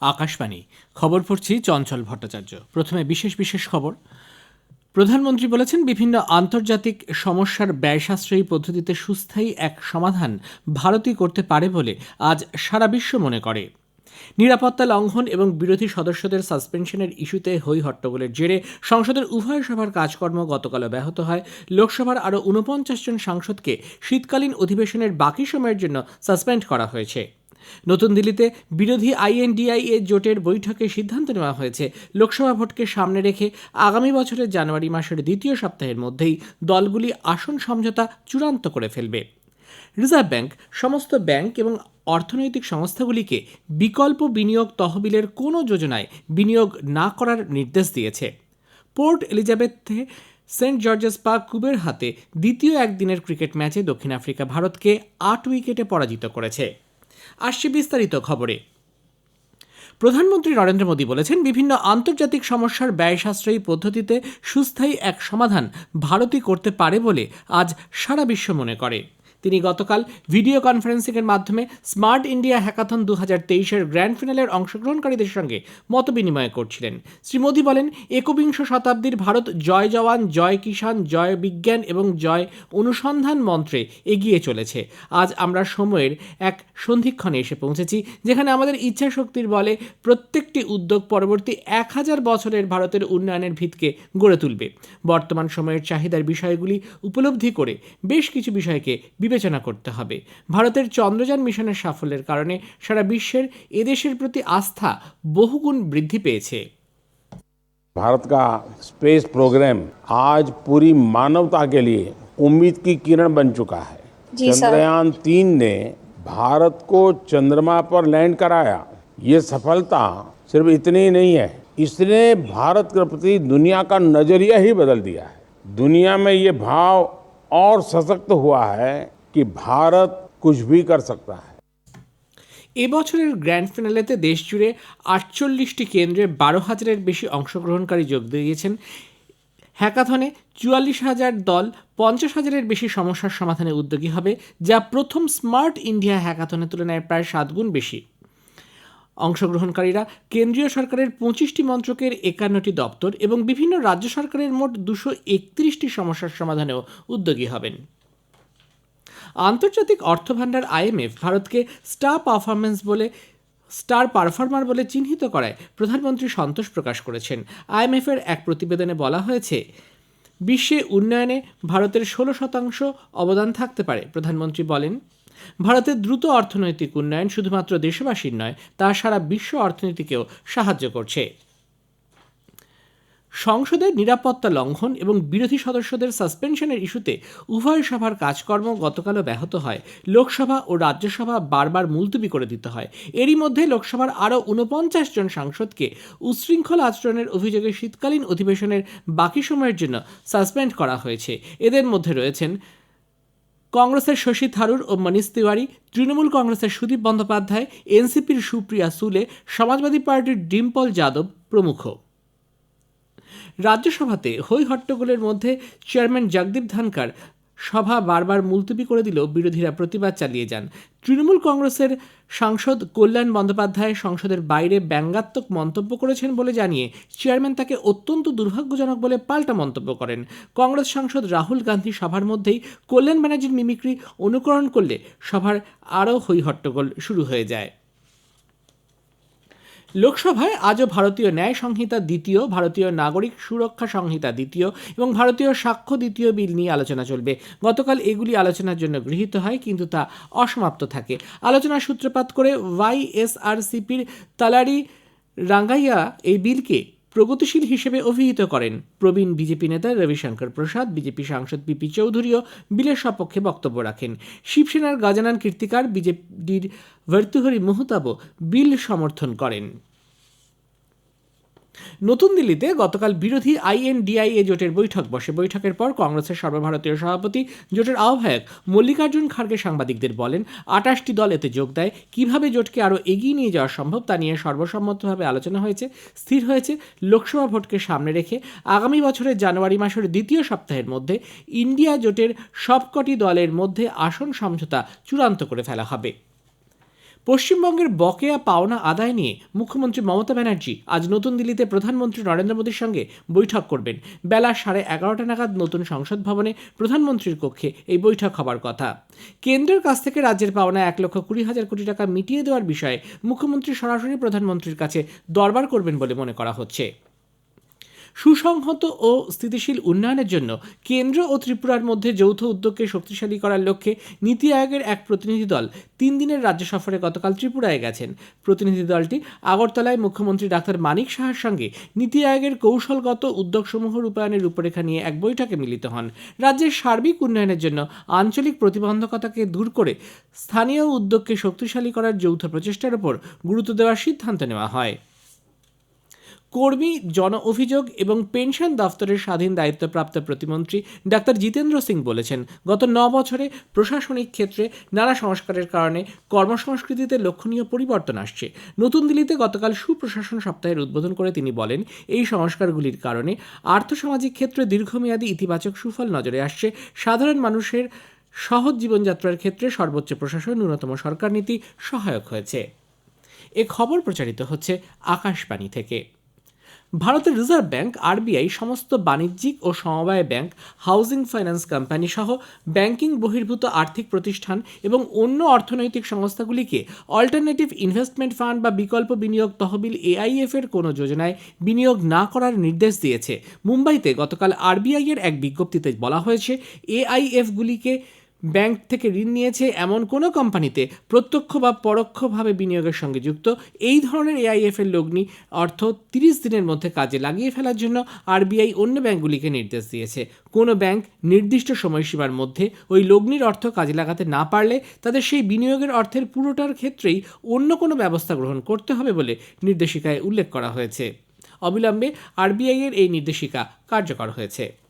আকাশবাণী। খবর পড়ছি চঞ্চল ভট্টাচার্য। প্রথমে বিশেষ বিশেষ খবর। প্রধানমন্ত্রী বলেছেন, বিভিন্ন আন্তর্জাতিক সমস্যার ব্যয় সাশ্রয়ী পদ্ধতিতে সুস্থায়ী এক সমাধান ভারতই করতে পারে বলে আজ সারা বিশ্ব মনে করে। নিরাপত্তা লঙ্ঘন এবং বিরোধী সদস্যদের সাসপেনশনের ইস্যুতে হই হট্টগোলের জেরে সংসদের উভয় সভার কাজকর্ম গতকাল ব্যাহত হয়। লোকসভার আরও উনপঞ্চাশ জন সাংসদকে শীতকালীন অধিবেশনের বাকি সময়ের জন্য সাসপেন্ড করা হয়েছে। নতুন দিল্লিতে বিরোধী আইএনডিআইএ জোটের বৈঠকে সিদ্ধান্ত নেওয়া হয়েছে। লোকসভা ভোটকে সামনে রেখে আগামী বছরের জানুয়ারি মাসের দ্বিতীয় সপ্তাহের মধ্যেই দলগুলি আসন সমঝোতা চূড়ান্ত করে ফেলবে। রিজার্ভ ব্যাংক সমস্ত ব্যাংক এবং অর্থনৈতিক সংস্থাগুলিকে বিকল্প বিনিয়োগ তহবিলের কোনো যোজনায় বিনিয়োগ না করার নির্দেশ দিয়েছে। পোর্ট এলিজাবেথে সেন্ট জর্জেস পার্ক কুবের হাতে দ্বিতীয় একদিনের ক্রিকেট ম্যাচে দক্ষিণ আফ্রিকা ভারতকে আট উইকেটে পরাজিত করেছে। আসছে বিস্তারিত খবরে। প্রধানমন্ত্রী নরেন্দ্র মোদী বলেছেন, বিভিন্ন আন্তর্জাতিক সমস্যার ব্যয় সাশ্রয়ী পদ্ধতিতে সুস্থায়ী এক সমাধান ভারতই করতে পারে বলে আজ সারা বিশ্ব মনে করে। তিনি গতকাল ভিডিও কনফারেন্সিংয়ের মাধ্যমে স্মার্ট ইন্ডিয়া হ্যাকাথন দু হাজার তেইশের গ্র্যান্ড ফিনালের অংশগ্রহণকারীদের সঙ্গে মত বিনিময় করছিলেন। শ্রী মোদী বলেন, একবিংশ শতাব্দীর ভারত জয় জওয়ান, জয় কিষাণ, জয় বিজ্ঞান এবং জয় অনুসন্ধান মন্ত্রে এগিয়ে চলেছে। আজ আমরা সময়ের এক সন্ধিক্ষণে এসে পৌঁছেছি, যেখানে আমাদের ইচ্ছা শক্তির বলে প্রত্যেকটি উদ্যোগ পরবর্তী এক হাজার বছরের ভারতের উন্নয়নের ভিতকে গড়ে তুলবে। বর্তমান সময়ের চাহিদার বিষয়গুলি উপলব্ধি করে বেশ কিছু বিষয়কে বিবেচনা করতে হবে ভারতের চন্দ্রযান মিশনের সাফল্যের কারণে সারা বিশ্বের এদেশের প্রতি আস্থা বহুগুণ বৃদ্ধি পেয়েছে भारत का स्पेस प्रोग्राम आज पूरी मानवता के लिए उम्मीद की किरण बन चुका है जी सर। चंद्रयान तीन ने भारत को चंद्रमा पर लैंड कराया ये सफलता सिर्फ इतनी ही नहीं है इसने भारत के प्रति दुनिया का नजरिया ही बदल दिया है दुनिया में ये भाव और सशक्त हुआ है कि भारत कुछ भी कर सकता है এবছরের গ্র্যান্ড ফিনালেতে দেশ জুড়ে আটচল্লিশটি কেন্দ্রে বারো হাজারের বেশি অংশগ্রহণকারী যোগ দিয়েছেন হ্যাকাথনে চুয়াল্লিশ হাজার দল পঞ্চাশ হাজারের বেশি সমস্যার সমাধানে উদ্যোগী হবে যা প্রথম স্মার্ট ইন্ডিয়া হ্যাকাথনের তুলনায় প্রায় সাত গুণ বেশি অংশগ্রহণকারীরা কেন্দ্রীয় সরকারের পঁচিশটি মন্ত্রকের একান্নটি দপ্তর এবং বিভিন্ন রাজ্য সরকারের মোট দুশো একত্রিশটি সমস্যার সমাধানেও উদ্যোগী হবেন আন্তর্জাতিক অর্থভাণ্ডার আইএমএফ ভারতকে স্টার পারফরমেন্স বলে, স্টার পারফর্মার বলে চিহ্নিত করায় প্রধানমন্ত্রী সন্তোষ প্রকাশ করেছেন। আইএমএফের এক প্রতিবেদনে বলা হয়েছে, বিশ্বে উন্নয়নে ভারতের ষোলো শতাংশ অবদান থাকতে পারে, প্রধানমন্ত্রী বলেন। ভারতের দ্রুত অর্থনৈতিক উন্নয়ন শুধুমাত্র দেশবাসীর নয়, তা সারা বিশ্ব অর্থনীতিকেও সাহায্য করছে। সংসদের নিরাপত্তা লঙ্ঘন এবং বিরোধী সদস্যদের সাসপেনশনের ইস্যুতে উভয় সভার কাজকর্ম গতকালও ব্যাহত হয়। লোকসভা ও রাজ্যসভা বারবার মুলতবি করে দিতে হয়। এরই মধ্যে লোকসভার আরও উনপঞ্চাশ জন সাংসদকে উচ্ছৃঙ্খল আচরণের অভিযোগে শীতকালীন অধিবেশনের বাকি সময়ের জন্য সাসপেন্ড করা হয়েছে। এদের মধ্যে রয়েছেন কংগ্রেসের শশী থারুর ও মনীষ তিওয়ারি, তৃণমূল কংগ্রেসের সুদীপ বন্দ্যোপাধ্যায়, এনসিপির সুপ্রিয়া সুলে, সমাজবাদী পার্টির ডিম্পল যাদব প্রমুখ। রাজ্যসভাতে হই হট্টগোলের মধ্যে চেয়ারম্যান জগদীপ ধনকর সভা বারবার মুলতবি করে দিলেও বিরোধীরা প্রতিবাদ চালিয়ে যান। তৃণমূল কংগ্রেসের সাংসদ কল্যাণ বন্দ্যোপাধ্যায় সংসদের বাইরে ব্যঙ্গাত্মক মন্তব্য করেছেন বলে জানিয়ে চেয়ারম্যান তাকে অত্যন্ত দুর্ভাগ্যজনক বলে পাল্টা মন্তব্য করেন। কংগ্রেস সাংসদ রাহুল গান্ধী সভার মধ্যেই কল্যাণ ব্যানার্জির মিমিক্রি অনুকরণ করলে সভার আরও হই হট্টগোল শুরু হয়ে যায়। লোকসভায় আজও ভারতীয় ন্যায় সংহিতা দ্বিতীয়, ভারতীয় নাগরিক সুরক্ষা সংহিতা দ্বিতীয় এবং ভারতীয় সাক্ষ্য দ্বিতীয় বিল নিয়ে আলোচনা চলবে। গতকাল এগুলি আলোচনার জন্য গৃহীত হয়, কিন্তু তা অসমাপ্ত থাকে। আলোচনার সূত্রপাত করে ওয়াইএসআরসিপির তালারি রাঙ্গাইয়া এই বিলকে প্রগতিশীল হিসেবে অভিহিত করেন। প্রবীণ বিজেপি নেতা রবিশঙ্কর প্রসাদ, বিজেপি সাংসদ পিপি চৌধুরীও বিলের সপক্ষে বক্তব্য রাখেন। শিবসেনার গাজানান কীর্তিকার বিজেপির ভর্তুহরি মোহতাবও বিল সমর্থন করেন। নতুন দিল্লিতে গতকাল বিরোধী আইএনডিআইএ জোটের বৈঠক বসে। বৈঠকের পর কংগ্রেসের সর্বভারতীয় সভাপতি জোটের আহ্বায়ক মল্লিকার্জুন খাড়গে সাংবাদিকদের বলেন, আটাশটি দল এতে যোগ দেয়। কীভাবে জোটকে আরও এগিয়ে নিয়ে যাওয়া সম্ভব তা নিয়ে সর্বসম্মতভাবে আলোচনা হয়েছে, স্থির হয়েছে, লোকসভা ভোটকে সামনে রেখে আগামী বছরের জানুয়ারি মাসের দ্বিতীয় সপ্তাহের মধ্যে ইন্ডিয়া জোটের সবকটি দলের মধ্যে আসন সমঝোতা চূড়ান্ত করে ফেলা হবে। পশ্চিমবঙ্গের বকেয়া পাওনা আদায় নিয়ে মুখ্যমন্ত্রী মমতা ব্যানার্জি আজ নতুন দিল্লিতে প্রধানমন্ত্রী নরেন্দ্র মোদীর সঙ্গে বৈঠক করবেন। বেলা সাড়ে এগারোটা নাগাদ নতুন সংসদ ভবনে প্রধানমন্ত্রীর কক্ষে এই বৈঠক হবার কথা। কেন্দ্রের কাছ থেকে রাজ্যের পাওনা এক লক্ষ কুড়ি হাজার কোটি টাকা মিটিয়ে দেওয়ার বিষয়ে মুখ্যমন্ত্রী সরাসরি প্রধানমন্ত্রীর কাছে দরবার করবেন বলে মনে করা হচ্ছে। সুসংহত ও স্থিতিশীল উন্নয়নের জন্য কেন্দ্র ও ত্রিপুরার মধ্যে যৌথ উদ্যোগকে শক্তিশালী করার লক্ষ্যে নীতি আয়োগের এক প্রতিনিধি দল তিন দিনের রাজ্য সফরে গতকাল ত্রিপুরায় গেছেন। প্রতিনিধি দলটি আগরতলায় মুখ্যমন্ত্রী ডাক্তার মানিক সাহার সঙ্গে নীতি আয়োগের কৌশলগত উদ্যোগসমূহ রূপায়ণের রূপরেখা নিয়ে এক বৈঠকে মিলিত হন। রাজ্যের সার্বিক উন্নয়নের জন্য আঞ্চলিক প্রতিবন্ধকতাকে দূর করে স্থানীয় উদ্যোগকে শক্তিশালী করার যৌথ প্রচেষ্টার উপর গুরুত্ব দেওয়ার সিদ্ধান্ত নেওয়া হয়। কর্মী, জন অভিযোগ এবং পেনশন দফতরের স্বাধীন দায়িত্বপ্রাপ্ত প্রতিমন্ত্রী ডাক্তার জিতেন্দ্র সিং বলেছেন, গত ন বছরে প্রশাসনিক ক্ষেত্রে নানা সংস্কারের কারণে কর্মসংস্কৃতিতে লক্ষণীয় পরিবর্তন আসছে। নতুন দিল্লিতে গতকাল সুপ্রশাসন সপ্তাহের উদ্বোধন করে তিনি বলেন, এই সংস্কারগুলির কারণে আর্থসামাজিক ক্ষেত্রে দীর্ঘমেয়াদী ইতিবাচক সুফল নজরে আসছে। সাধারণ মানুষের সহজ জীবনযাত্রার ক্ষেত্রে সর্বোচ্চ প্রশাসন ন্যূনতম সরকার নীতি সহায়ক হয়েছে। এ খবর প্রচারিত হচ্ছে আকাশবাণী থেকে। ভারতের রিজার্ভ ব্যাংক, আরবিআই, সমস্ত বাণিজ্যিক ও সমবায় ব্যাংক, হাউজিং ফাইন্যান্স কোম্পানি সহ ব্যাংকিং বহির্ভূত আর্থিক প্রতিষ্ঠান এবং অন্য অর্থনৈতিক সংস্থাগুলিকে অল্টারনেটিভ ইনভেস্টমেন্ট ফান্ড বা বিকল্প বিনিয়োগ তহবিল এআইএফ এর কোনো যোজনায় বিনিয়োগ না করার নির্দেশ দিয়েছে। মুম্বাইতে গতকাল আরবিআই এর এক বিজ্ঞপ্তিতে বলা হয়েছে এআইএফগুলিকে ব্যাংক থেকে ঋণ নিয়েছে এমন কোনো কোম্পানিতে প্রত্যক্ষ বা পরোক্ষভাবে বিনিয়োগের সঙ্গে যুক্ত। এই ধরনের এআইএফ এর লগ্নি অর্থ তিরিশ দিনের মধ্যে কাজে লাগিয়ে ফেলার জন্য আরবিআই অন্য ব্যাংকগুলিকে নির্দেশ দিয়েছে। কোনো ব্যাংক নির্দিষ্ট সময়সীমার মধ্যে ওই লগ্নির অর্থ কাজে লাগাতে না পারলে তাদের সেই বিনিয়োগের অর্থের পুরোটার ক্ষেত্রেই অন্য কোনো ব্যবস্থা গ্রহণ করতে হবে বলে নির্দেশিকায় উল্লেখ করা হয়েছে। অবিলম্বে আরবিআই এর এই নির্দেশিকা কার্যকর হয়েছে।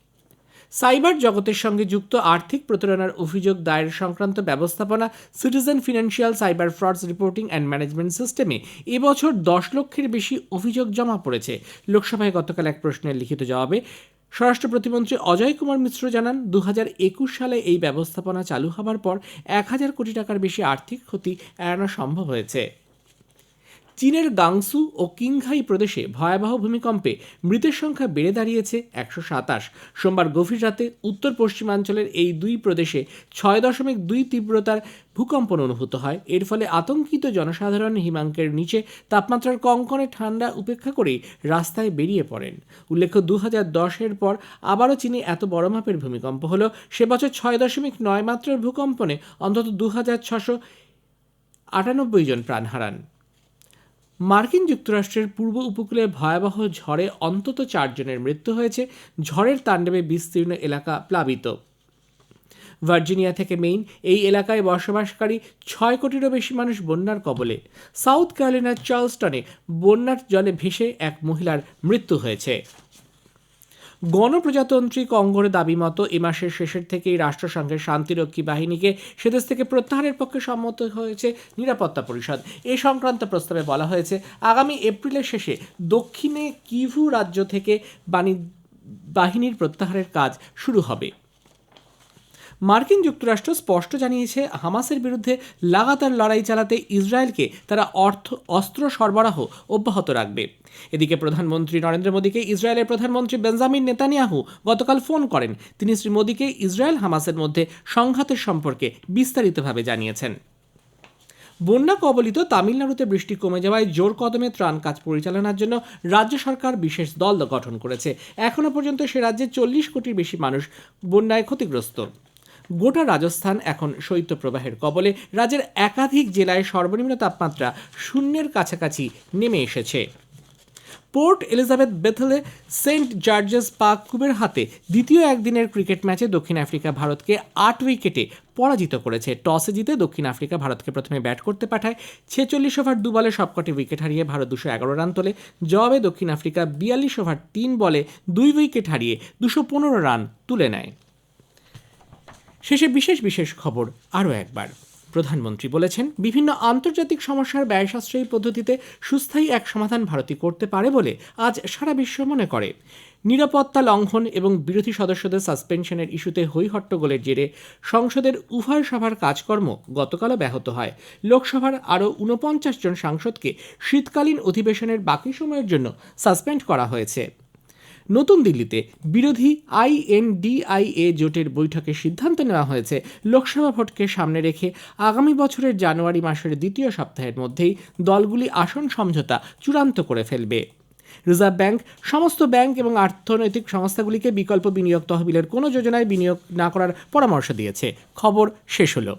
সাইবার জগতের সঙ্গে যুক্ত আর্থিক প্রতারণার অভিযোগ দায়ের সংক্রান্ত ব্যবস্থাপনা citizen financial cyber frauds reporting and management সিস্টেমে এবছর দশ লক্ষের বেশি অভিযোগ জমা পড়েছে। লোকসভায় গতকাল এক প্রশ্নের লিখিত জবাবে স্বরাষ্ট্র প্রতিমন্ত্রী অজয় কুমার মিশ্র জানান দু হাজার একুশ সালে এই ব্যবস্থাপনা চালু হবার পর এক হাজার কোটি টাকার বেশি আর্থিক ক্ষতি এড়ানো সম্ভব হয়েছে। চীনের গাংসু ও কিংঘাই প্রদেশে ভয়াবহ ভূমিকম্পে মৃতের সংখ্যা বেড়ে দাঁড়িয়েছে একশো সাতাশ। সোমবার গভীর রাতে উত্তর পশ্চিমাঞ্চলের এই দুই প্রদেশে ছয় দশমিক দুই তীব্রতার ভূকম্পন অনুভূত হয়। এর ফলে আতঙ্কিত জনসাধারণ হিমাঙ্কের নিচে তাপমাত্রার কঙ্কনে ঠান্ডা উপেক্ষা করেই রাস্তায় বেরিয়ে পড়েন। উল্লেখ্য দু হাজার দশের পর আবারও চীনে এত বড় মাপের ভূমিকম্প হলো। সে বছর ছয় দশমিক নয় মাত্রার ভূকম্পনে অন্তত দু হাজার ছশো আটানব্বই জন প্রাণ হারান। মার্কিন যুক্তরাষ্ট্রের পূর্ব উপকূলে ভয়াবহ ঝড়ে অন্তত চারজনের মৃত্যু হয়েছে। ঝড়ের তাণ্ডবে বিস্তীর্ণ এলাকা প্লাবিত। ভার্জিনিয়া থেকে মেইন এই এলাকায় বসবাসকারী ছয় কোটিরও বেশি মানুষ বন্যার কবলে। সাউথ ক্যারোলিনার চার্লস্টনে বন্যার জলে ভেসে এক মহিলার মৃত্যু হয়েছে। গণপ্রজাতন্ত্রী কঙ্গোর দাবি মতো এ মাসের শেষের থেকেই রাষ্ট্রসংঘের শান্তিরক্ষী বাহিনীকে সেদেশ থেকে প্রত্যাহারের পক্ষে সম্মত হয়েছে নিরাপত্তা পরিষদ। এ সংক্রান্ত প্রস্তাবে বলা হয়েছে, আগামী এপ্রিলের শেষে দক্ষিণে কিভু রাজ্য থেকে বাণিজ্য বাহিনীর প্রত্যাহারের কাজ শুরু হবে। মার্কিন যুক্তরাষ্ট্র স্পষ্ট জানিয়েছে, হামাসের বিরুদ্ধে লাগাতার লড়াই চালাতে ইসরায়েলকে তারা অর্থ, অস্ত্র সরবরাহ অব্যাহত রাখবে। এদিকে প্রধানমন্ত্রী নরেন্দ্র মোদীকে ইসরায়েলের প্রধানমন্ত্রী বেঞ্জামিন নেতানিয়াহু গতকাল ফোন করেন। তিনি শ্রী মোদীকে ইসরায়েল হামাসের মধ্যে সংঘাতের সম্পর্কে বিস্তারিতভাবে জানিয়েছেন। বন্যা কবলিত তামিলনাড়ুতে বৃষ্টি কমে যাওয়ায় জোর কদমে ত্রাণ কাজ পরিচালনার জন্য রাজ্য সরকার বিশেষ দল গঠন করেছে। এখনও পর্যন্ত সে রাজ্যে চল্লিশ কোটির বেশি মানুষ বন্যায় ক্ষতিগ্রস্ত। গোটা রাজস্থান এখন শৈত্যপ্রবাহের কবলে। রাজ্যের একাধিক জেলায় সর্বনিম্ন তাপমাত্রা শূন্যের কাছাকাছি নেমে এসেছে। পোর্ট এলিজাবেথ বেথলে সেন্ট জর্জেস পার্ক কুবের হাতে দ্বিতীয় একদিনের ক্রিকেট ম্যাচে দক্ষিণ আফ্রিকা ভারতকে আট উইকেটে পরাজিত করেছে। টসে জিতে দক্ষিণ আফ্রিকা ভারতকে প্রথমে ব্যাট করতে পাঠায়। ছেচল্লিশ ওভার দু বলে সবকটি উইকেট হারিয়ে ভারত দুশো এগারো রান তোলে। জবাবে দক্ষিণ আফ্রিকা বিয়াল্লিশ ওভার তিন বলে দুই উইকেট হারিয়ে দুশো পনেরো রান তুলে নেয়। শেষে বিশেষ বিশেষ খবর আরও একবার। প্রধানমন্ত্রী বলেছেন, বিভিন্ন আন্তর্জাতিক সমস্যার ব্যয় সাশ্রয়ী পদ্ধতিতে সুস্থায়ী এক সমাধান ভারতই করতে পারে বলে আজ সারা বিশ্ব মনে করে। নিরাপত্তা লঙ্ঘন এবং বিরোধী সদস্যদের সাসপেনশনের ইস্যুতে হৈহট্টগোলের জেরে সংসদের উভয় সভার কাজকর্ম গতকালও ব্যাহত হয়। লোকসভার আরও ঊনপঞ্চাশ জন সাংসদকে শীতকালীন অধিবেশনের বাকি সময়ের জন্য সাসপেন্ড করা হয়েছে। নতুন দিল্লিতে বিরোধী আইএনডিআইএ জোটের বৈঠকে সিদ্ধান্ত নেওয়া হয়েছে। লোকসভা ভোটকে সামনে রেখে আগামী বছরের জানুয়ারি মাসের দ্বিতীয় সপ্তাহের মধ্যেই দলগুলি আসন সমঝোতা চূড়ান্ত করে ফেলবে। রিজার্ভ ব্যাংক, সমস্ত ব্যাংক এবং অর্থনৈতিক সংস্থাগুলিকে বিকল্প বিনিয়োগ তহবিলের কোনো যোজনায় বিনিয়োগ না করার পরামর্শ দিয়েছে। খবর শেষ হলো।